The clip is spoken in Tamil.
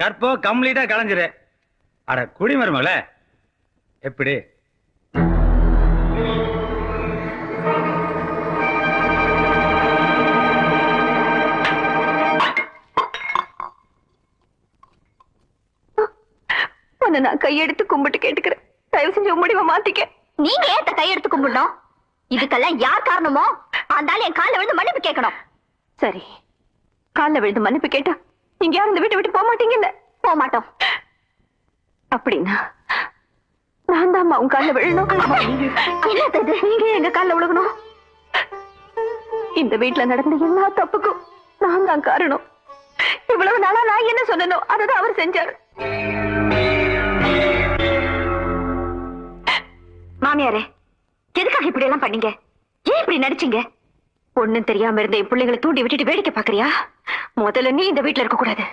கற்பம் கம்ப்ளீட்டா கலைஞ்சிரு. அட குடிமருமகள எப்படி? உன்னை நான் கையெடுத்து கும்பிட்டு கேட்டுக்கிறேன். தயவு செஞ்சு முடிவை மாத்திக்க. நீங்க ஏத்த கையெடுத்து கும்பிடணும்? இதுக்கெல்லாம் யார் காரணமோ? அந்த என் கால விழுந்து மன்னிப்பு கேட்கணும். சரி. கால்ல விழுந்து மன்னிப்பு கேட்டா நீங்க யாரும் இந்த வீட்டை விட்டு போக மாட்டீங்கல்ல போக மாட்டோம். அப்படின்னா நான் தான் உங்க கால விழணும். என்னது நீங்க எங்க கால விழுகணும் இந்த வீட்டுல நடந்த எல்லா தப்புக்கும் நான் தான் காரணம். இவ்வளவு நாளா நான் என்ன சொன்னனோ அததான் அவர் செஞ்சாரு. மாமியாரே எதுக்காக இப்படி எல்லாம் பண்ணீங்க? ஏன் இப்படி நடிச்சீங்க? ஒண்ணும் தெரியாம இருந்த என் பிள்ளைங்களை தூண்டி விட்டுட்டு வேடிக்கை பாக்குறியா முதல்ல நீ இந்த வீட்ல இருக்க கூடாது